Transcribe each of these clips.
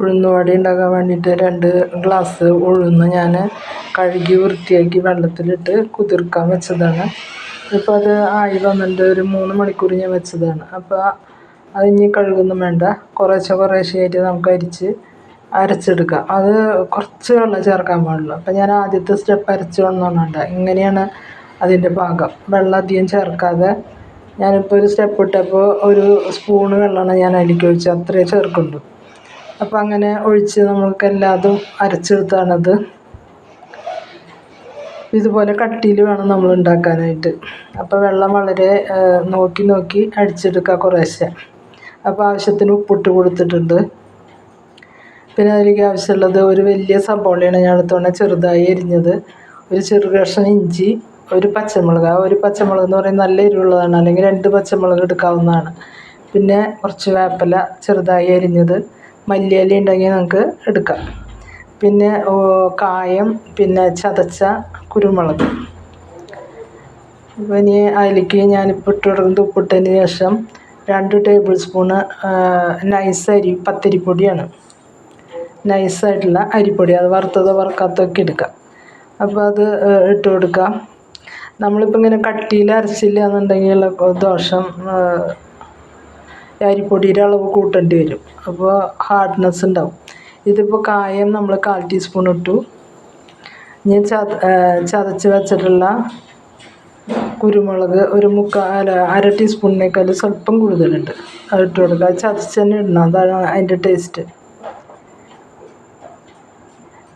ഉഴുന്നുവട ഉണ്ടാക്കാൻ വേണ്ടിയിട്ട് രണ്ട് ഗ്ലാസ് ഉഴുന്ന് ഞാൻ കഴുകി വൃത്തിയാക്കി വെള്ളത്തിലിട്ട് കുതിർക്കാൻ വെച്ചതാണ്. ഇപ്പോൾ അത് ആയി വന്നിട്ട് ഒരു മൂന്ന് മണിക്കൂർ ഞാൻ വെച്ചതാണ്. അപ്പോൾ അത് ഇനി കഴുകൊന്നും വേണ്ട. കുറേശ്ശെ കുറേശ്ശെ ആയിട്ട് നമുക്ക് അരിച്ച് അരച്ചെടുക്കാം. അത് കുറച്ച് വെള്ളം ചേർക്കാൻ പാടുള്ളൂ. അപ്പോൾ ഞാൻ ആദ്യത്തെ സ്റ്റെപ്പ് അരച്ച് വന്നോണ്ട ഇങ്ങനെയാണ് അതിന്റെ പാകം വെള്ളം അധികം ചേർക്കാതെ ഞാനിപ്പോൾ ഒരു സ്റ്റെപ്പ് ഇട്ടപ്പോൾ ഒരു സ്പൂണ് വെള്ളമാണ് ഞാൻ അതിലേക്ക് ഒഴിച്ചത് അത്രയേ ചേർക്കുള്ളൂ. അപ്പോൾ അങ്ങനെ ഒഴിച്ച് നമ്മൾക്ക് എല്ലാതും അരച്ചെടുത്താണത്. ഇതുപോലെ കട്ടിയിൽ വേണം നമ്മൾ ഉണ്ടാക്കാനായിട്ട്. അപ്പോൾ വെള്ളം വളരെ നോക്കി നോക്കി അടിച്ചെടുക്കുക കുറേശ്ശെ. അപ്പോൾ ആവശ്യത്തിന് ഉപ്പിട്ട് കൊടുത്തിട്ടുണ്ട്. പിന്നെ അതിലേക്ക് ആവശ്യമുള്ളത് ഒരു വലിയ സബോളയാണ് ഞാൻ എടുത്തോണ്ട് ചെറുതായി എരിഞ്ഞത് ഒരു ചെറു കഷ്ണം ഇഞ്ചി ഒരു പച്ചമുളക്. ആ ഒരു പച്ചമുളക് എന്ന് പറയുന്നത് നല്ല എരിവുള്ളതാണ്. അല്ലെങ്കിൽ രണ്ട് പച്ചമുളക് എടുക്കാവുന്നതാണ്. പിന്നെ കുറച്ച് വേപ്പില ചെറുതായി അരിഞ്ഞത്. മല്ലിയില ഉണ്ടെങ്കിൽ നമുക്ക് എടുക്കാം. പിന്നെ കായം പിന്നെ ചതച്ച കുരുമുളക്. അപ്പോൾ ഇനി അതിലേക്ക് ഞാനിപ്പോൾ ഇട്ട് കൊടുക്കുന്നത് ഉപ്പിട്ടതിന് ശേഷം രണ്ട് ടേബിൾ സ്പൂണ് നൈസ് അരി പത്തിരിപ്പൊടിയാണ്. നൈസായിട്ടുള്ള അരിപ്പൊടി അത് വറുത്തതോ വറുക്കാത്തതൊക്കെ എടുക്കാം. അപ്പോൾ അത് ഇട്ട് കൊടുക്കാം. നമ്മളിപ്പോൾ ഇങ്ങനെ കട്ടിയിൽ അരച്ചില്ല എന്നുണ്ടെങ്കിൽ ദോഷം അരിപ്പൊടിയുടെ അളവ് കൂട്ടേണ്ടി വരും. അപ്പോൾ ഹാർഡ്നെസ് ഉണ്ടാവും. ഇതിപ്പോൾ കായം നമ്മൾ കാൽ ടീസ്പൂൺ ഇട്ടു. ഇനി ചത ചതച്ച് വെച്ചിട്ടുള്ള കുരുമുളക് ഒരു മുക്കാൽ അര ടീസ്പൂണിനേക്കാൾ സ്വല്പം കൂടുതലുണ്ട്. അത് ഇട്ട് കൊടുക്കുക. ചതച്ച് തന്നെ ഇടണം. അതാണ് അതിന്റെ ടേസ്റ്റ്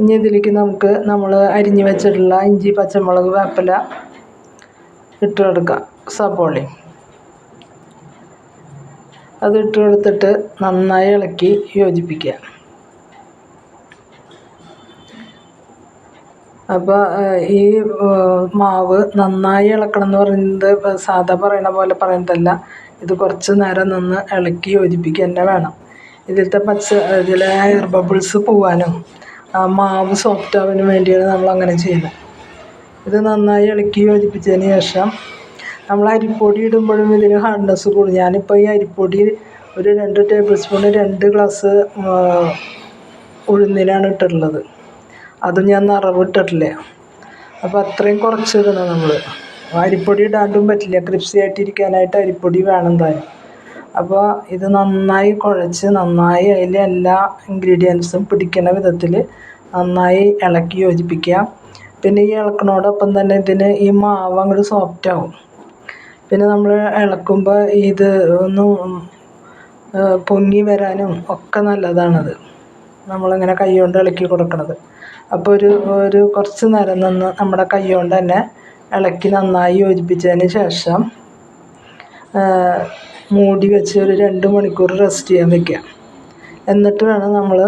ഇനി ഇതിലേക്ക് നമുക്ക് നമ്മൾ അരിഞ്ഞ് വെച്ചിട്ടുള്ള ഇഞ്ചി പച്ചമുളക് വേപ്പില ഇട്ട് കൊടുക്കുക. സബോളയും അത് ഇട്ട് കൊടുത്തിട്ട് നന്നായി ഇളക്കി യോജിപ്പിക്കുക. അപ്പോൾ ഈ മാവ് നന്നായി ഇളക്കണം എന്ന് പറയുന്നത് സാധാ പറയണ പോലെ പറയുന്നതല്ല. ഇത് കുറച്ച് നേരം നിന്ന് ഇളക്കി യോജിപ്പിക്കുക തന്നെ വേണം. ഇതിലത്തെ പച്ച ഇതിലെ എയർ ബബിൾസ് പോവാനും മാവ് സോഫ്റ്റ് ആവാനും വേണ്ടിയാണ് നമ്മൾ അങ്ങനെ ചെയ്യുന്നത്. ഇത് നന്നായി ഇളക്കി യോജിപ്പിച്ചതിന് ശേഷം നമ്മൾ അരിപ്പൊടി ഇടുമ്പോഴും ഇതിന് ഹാർഡ്നെസ് കൂടും. ഞാനിപ്പോൾ ഈ അരിപ്പൊടി ഒരു രണ്ട് ടേബിൾ സ്പൂൺ രണ്ട് ഗ്ലാസ് ഉഴുന്നിനാണ് ഇട്ടിട്ടുള്ളത്. അതും ഞാൻ നിറവ് ഇട്ടിട്ടില്ല അപ്പോൾ അത്രയും കുറച്ച് ഇടണം നമ്മൾ അരിപ്പൊടി ഇടാണ്ടും പറ്റില്ല. ക്രിപ്സി ആയിട്ടിരിക്കാനായിട്ട് അരിപ്പൊടി വേണം താനും അപ്പോൾ ഇത് നന്നായി കുഴച്ച് നന്നായി അതിലെ എല്ലാ ഇൻഗ്രീഡിയൻസും പിടിക്കുന്ന വിധത്തിൽ നന്നായി ഇളക്കി യോജിപ്പിക്കുക പിന്നെ ഈ ഇളക്കണോടൊപ്പം തന്നെ ഇതിന് ഈ മാവ് അങ്ങോട്ട് സോഫ്റ്റ് ആവും. പിന്നെ നമ്മൾ ഇളക്കുമ്പോൾ ഇത് ഒന്ന് പൊങ്ങി വരാനും ഒക്കെ നല്ലതാണത്. നമ്മളിങ്ങനെ കൈ കൊണ്ട് ഇളക്കി കൊടുക്കണത്. അപ്പോൾ ഒരു ഒരു കുറച്ച് നേരം നിന്ന് നമ്മുടെ കൈ കൊണ്ട് തന്നെ ഇളക്കി നന്നായി യോജിപ്പിച്ചതിന് ശേഷം മൂടി വെച്ച് ഒരു രണ്ട് മണിക്കൂർ റെസ്റ്റ് ചെയ്യാൻ വെക്കുക. എന്നിട്ട് വേണം നമ്മൾ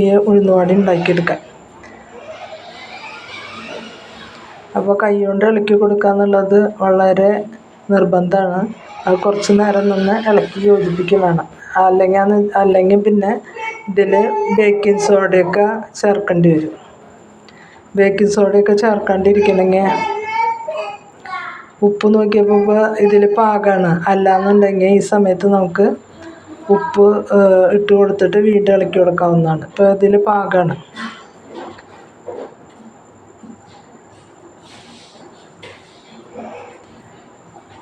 ഈ ഉഴുന്നുവട ഉണ്ടാക്കിയെടുക്കാൻ. അപ്പോൾ കൈ കൊണ്ട് ഇളക്കി കൊടുക്കുക എന്നുള്ളത് വളരെ നിർബന്ധമാണ്. അത് കുറച്ച് നേരം നിന്ന് ഇളക്കി യോജിപ്പിക്കുക വേണം. അല്ലെങ്കിൽ അത് അല്ലെങ്കിൽ പിന്നെ ഇതിൽ ബേക്കിംഗ് സോഡയൊക്കെ ചേർക്കേണ്ടി വരും. ബേക്കിംഗ് സോഡയൊക്കെ ചേർക്കാണ്ടിരിക്കണമെങ്കിൽ ഉപ്പ് നോക്കിയപ്പോൾ ഇപ്പോൾ ഇതിൽ പാകമാണ് അല്ലാന്നുണ്ടെങ്കിൽ ഈ സമയത്ത് നമുക്ക് ഉപ്പ് ഇട്ട് കൊടുത്തിട്ട് വീണ്ടും ഇളക്കി കൊടുക്കാവുന്നതാണ്. ഇപ്പോൾ ഇതിൽ പാകമാണ്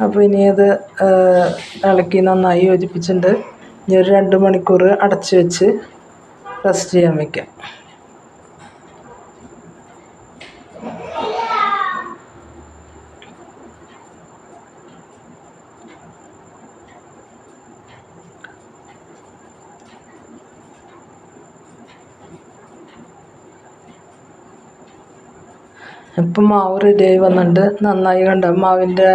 അപ്പോൾ ഇനി അത് ഇളക്കി നന്നായി യോജിപ്പിച്ചിട്ടുണ്ട്. ഇനി ഒരു രണ്ട് മണിക്കൂർ അടച്ച് വെച്ച് റെസ്റ്റ് ചെയ്യാൻ വയ്ക്കാം ഇപ്പം മാവ് റെഡിയായി വന്നിട്ടുണ്ട് നന്നായി കണ്ട. മാവിന്റെ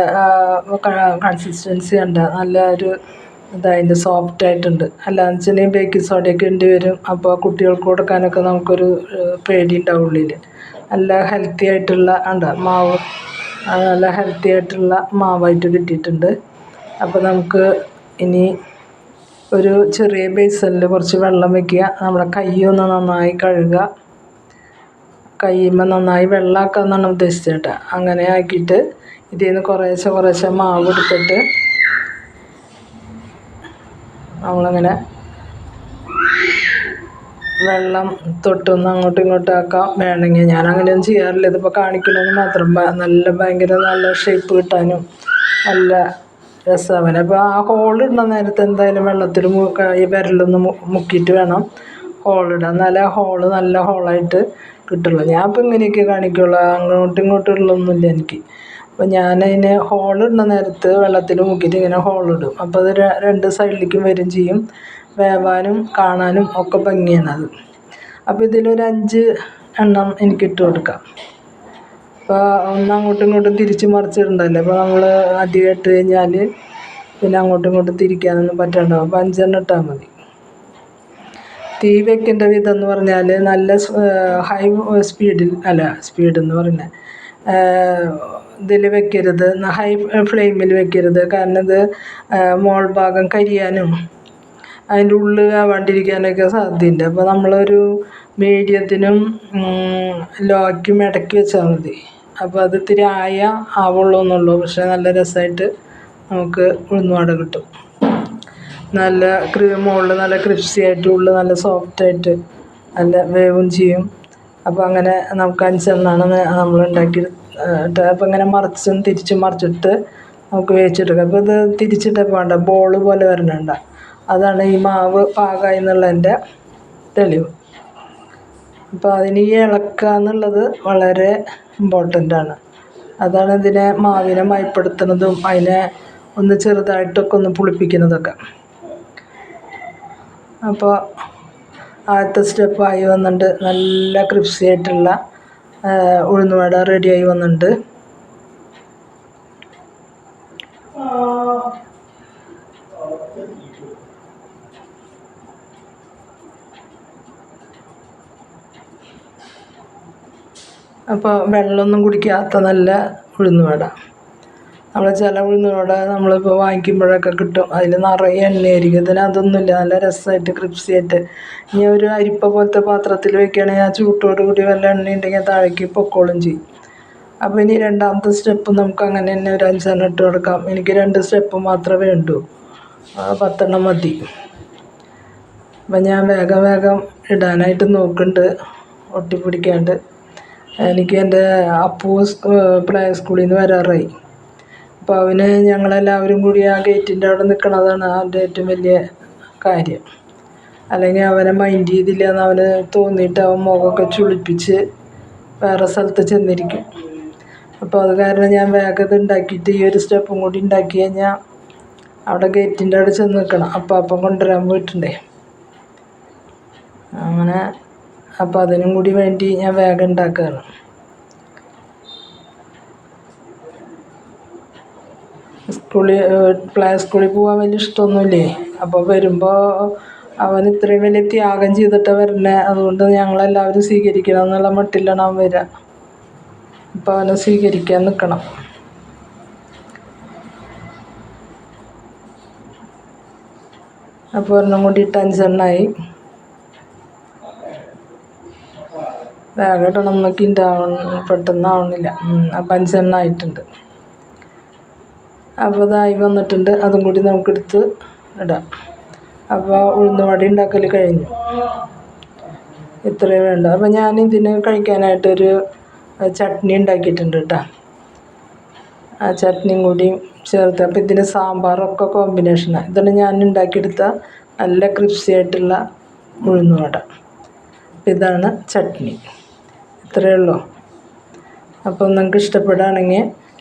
കൺസിസ്റ്റൻസി കണ്ടോ. നല്ല ഒരു ഇതായിട്ട് സോഫ്റ്റ് ആയിട്ടുണ്ട്. അല്ലാന്ന് വെച്ചിട്ടുണ്ടെങ്കിൽ ബേക്കിംഗ് സോഡയൊക്കെ ഇണ്ടി വരും. അപ്പോൾ കുട്ടികൾക്ക് കൊടുക്കാനൊക്കെ നമുക്കൊരു പേടി ഉണ്ടാവും ഉള്ളിൽ നല്ല ഹെൽത്തി ആയിട്ടുള്ള ഉണ്ട് മാവ്. നല്ല ഹെൽത്തി ആയിട്ടുള്ള മാവായിട്ട് കിട്ടിയിട്ടുണ്ട്. അപ്പോൾ നമുക്ക് ഇനി ഒരു ചെറിയ ബേസണിൽ കുറച്ച് വെള്ളം വയ്ക്കുക നമ്മുടെ കൈ ഒന്ന് നന്നായി കഴുകുക. കയ്യുമ്മ നന്നായി വെള്ളമാക്കുക എന്നാണ് ഉദ്ദേശിച്ചത് കേട്ടോ അങ്ങനെ ആക്കിയിട്ട് ഇതിൽ നിന്ന് കുറേശ്ശെ കുറേശ്ശെ മാവ് എടുത്തിട്ട് നമ്മളങ്ങനെ വെള്ളം തൊട്ടൊന്ന് അങ്ങോട്ടും ഇങ്ങോട്ടും ആക്കാം. വേണമെങ്കിൽ ഞാൻ അങ്ങനെയൊന്നും ചെയ്യാറില്ല. ഇതിപ്പോൾ കാണിക്കണമെന്ന് മാത്രം നല്ല ഭയങ്കര നല്ല ഷേപ്പ് കിട്ടാനും നല്ല രസമാണ് അപ്പോൾ ആ ഹോളിടുന്ന നേരത്ത് എന്തായാലും വെള്ളത്തിൽ മുക്കായി വിരലൊന്ന് മുക്കിയിട്ട് വേണം. ഹോളിടാൻ എന്നാലേ ആ ഹോൾ നല്ല ഹോളായിട്ട് കിട്ടുള്ളൂ. ഞാൻ ഇപ്പം ഇങ്ങനെയൊക്കെ കാണിക്കുള്ളൂ. അങ്ങോട്ടും ഇങ്ങോട്ടും ഉള്ളൊന്നുമില്ല എനിക്ക്. അപ്പോൾ ഞാനതിന് ഹോളിടുന്ന നേരത്ത് വെള്ളത്തിൽ മുക്കിയിട്ട് ഇങ്ങനെ ഹോളിടും അപ്പോൾ അത് രണ്ട് സൈഡിലേക്കും വരും ചെയ്യും. വേവാനും കാണാനും ഒക്കെ ഭംഗിയാണ് അത്. അപ്പോൾ ഇതിലൊരു അഞ്ച് എണ്ണം എനിക്ക് ഇട്ട് കൊടുക്കാം. അപ്പോൾ ഒന്ന് അങ്ങോട്ടും ഇങ്ങോട്ടും തിരിച്ച് മറിച്ചിടണ്ടല്ലോ. അപ്പോൾ നമ്മൾ അധികം കഴിഞ്ഞാൽ പിന്നെ അങ്ങോട്ടും ഇങ്ങോട്ടും തിരിക്കാനൊന്നും പറ്റാണ്ടാവും. അപ്പോൾ അഞ്ചെണ്ണം ഇട്ടാൽ മതി. തീ വെക്കേണ്ട വിധം എന്ന് പറഞ്ഞാൽ നല്ല ഹൈ സ്പീഡിൽ അല്ല സ്പീഡ് എന്ന് പറഞ്ഞാൽ ഇതിൽ വെക്കരുത്. ഹൈ ഫ്ലെയിമിൽ വെക്കരുത്. കാരണം ഇത് മോൾ ഭാഗം കരിയാനും അതിന്റെ ഉള്ളിൽ ആവാണ്ടിരിക്കാനൊക്കെ സാധ്യതയുണ്ട്. അപ്പോൾ നമ്മളൊരു മീഡിയത്തിനും ലോയ്ക്കും ഇടയ്ക്ക് വെച്ചാൽ മതി. അപ്പോൾ അത് ഇത്തിരി ആയ ആവുള്ളൂ എന്നുള്ളൂ പക്ഷേ നല്ല രസമായിട്ട് നമുക്ക് ഉഴുന്നുവട കിട്ടും. നല്ല മുകളിൽ നല്ല ക്രിസ്പി ആയിട്ട് ഉള്ളിൽ നല്ല സോഫ്റ്റായിട്ട് നല്ല വേവും ചെയ്യും. അപ്പോൾ അങ്ങനെ നമുക്ക് അഞ്ചെണ്ണമാണ് നമ്മൾ ഉണ്ടാക്കി അപ്പോൾ ഇങ്ങനെ മറിച്ചും തിരിച്ചും മറിച്ചിട്ട് നമുക്ക് വേവിച്ചെടുക്കാം. അപ്പോൾ ഇത് തിരിച്ചിട്ട് വേണ്ട? ബോൾ പോലെ വരണണ്ട. അതാണ് ഈ മാവ് പാകമായി എന്നുള്ളതിന്റെ തെളിവ്. അപ്പോൾ അതിന് ഈ ഇളക്കുക എന്നുള്ളത് വളരെ ഇമ്പോർട്ടന്റ് ആണ്. അതാണ് ഇതിനെ മാവിനെ മയപ്പെടുത്തുന്നതും അതിനെ ഒന്ന് ചെറുതായിട്ടൊക്കെ ഒന്ന് പുളിപ്പിക്കുന്നതൊക്കെ. അപ്പോൾ ആദ്യത്തെ സ്റ്റെപ്പായി വന്നിട്ടുണ്ട്. നല്ല ക്രിപ്സി ആയിട്ടുള്ള ഉഴുന്നുവട റെഡിയായി വന്നിട്ടുണ്ട്. അപ്പോൾ വെള്ളമൊന്നും കുടിക്കാത്ത നല്ല ഉഴുന്നുവട. നമ്മൾ ചില ഉഴുന്നുവട നമ്മളിപ്പോൾ വാങ്ങിക്കുമ്പോഴൊക്കെ കിട്ടും. അതിൽ നിറയെ എണ്ണയായിരിക്കും. ഇതിന് അതൊന്നുമില്ല. നല്ല രസമായിട്ട് ക്രിപ്സിയായിട്ട് ഇനി ഒരു അരിപ്പ പോലത്തെ പാത്രത്തിൽ വെക്കുകയാണെങ്കിൽ ആ ചൂട്ടോട് കൂടി വല്ല എണ്ണ ഉണ്ടെങ്കിൽ താഴേക്ക് പൊക്കോളും ചെയ്യും. അപ്പോൾ ഇനി രണ്ടാമത്തെ സ്റ്റെപ്പ് നമുക്ക് അങ്ങനെ തന്നെ ഒരു അഞ്ചെണ്ണം ഇട്ട് കൊടുക്കാം. എനിക്ക് രണ്ട് സ്റ്റെപ്പ് മാത്രമേ വേണ്ടൂ. പത്തെണ്ണം മതി. അപ്പം ഞാൻ വേഗം വേഗം ഇടാനായിട്ട് നോക്കുന്നുണ്ട്. ഒട്ടിപ്പിടിക്കാണ്ട്. എനിക്ക് എന്റെ അപ്പൂസ് പ്ലേ സ്കൂളിൽ നിന്ന് വരാറായി. അപ്പോൾ അവന് ഞങ്ങളെല്ലാവരും കൂടി ആ ഗേറ്റിന്റെ അവിടെ നിൽക്കണതാണ് അവന്റെ ഏറ്റവും വലിയ കാര്യം. അല്ലെങ്കിൽ അവനെ മൈൻഡ് ചെയ്തില്ല എന്ന് അവന് തോന്നിയിട്ട് അവൻ മുഖമൊക്കെ ചുളിപ്പിച്ച് വേറെ സ്ഥലത്ത് ചെന്നിരിക്കും. അപ്പോൾ അത് കാരണം ഞാൻ വേഗത ഉണ്ടാക്കിയിട്ട് ഈ ഒരു സ്റ്റെപ്പും കൂടി ഉണ്ടാക്കി കഴിഞ്ഞാൽ അവിടെ ഗേറ്റിന്റെ അവിടെ ചെന്ന് നിൽക്കണം അപ്പം അപ്പം കൊണ്ടുവരാൻ പോയിട്ടുണ്ടേ. അങ്ങനെ അപ്പോൾ അതിനും കൂടി വേണ്ടി ഞാൻ വേഗം ഉണ്ടാക്കുകയാണ് സ്കൂളിൽ പ്ലേ സ്കൂളിൽ പോകാൻ വലിയ ഇഷ്ടമൊന്നുമില്ലേ? അപ്പോൾ വരുമ്പോൾ അവൻ ഇത്രയും വലിയ ത്യാഗം ചെയ്തിട്ടാണ് വരുന്നത് അതുകൊണ്ട് ഞങ്ങളെല്ലാവരും സ്വീകരിക്കണം എന്നുള്ള മട്ടിലാണ് അവൻ വരിക അപ്പോൾ അവനെ സ്വീകരിക്കാൻ നിൽക്കണം അപ്പോൾ ഒരെണ്ണം കൂടി അഞ്ചെണ്ണമായി വേഗം ഇടണം എന്നൊക്കെ ഉണ്ടാവണം പെട്ടെന്ന് അപ്പം അഞ്ചെണ്ണം ആയിട്ടുണ്ട് അപ്പോൾ വന്നിട്ടുണ്ട്. അതും കൂടി നമുക്കെടുത്ത് ഇടാം. അപ്പോൾ ഉഴുന്ന് വട ഉണ്ടാക്കൽ കഴിഞ്ഞു. ഇത്രയും വേണ്ട. അപ്പോൾ ഞാൻ ഇതിന് കഴിക്കാനായിട്ടൊരു ചട്നി ഉണ്ടാക്കിയിട്ടുണ്ട് കേട്ടോ. ആ ചട്നിയും കൂടി ചേർത്ത്. അപ്പോൾ ഇതിന് സാമ്പാറൊക്കെ കോമ്പിനേഷനാണ് ഇതാണ് ഞാൻ ഉണ്ടാക്കിയെടുത്ത നല്ല ക്രിപ്സി ആയിട്ടുള്ള ഉഴുന്നുവട ഇതാണ് ചട്നി. ഇത്രയേ ഉള്ളൂ. അപ്പോൾ നിങ്ങൾക്ക് ഇഷ്ടപ്പെടുകയാണെങ്കിൽ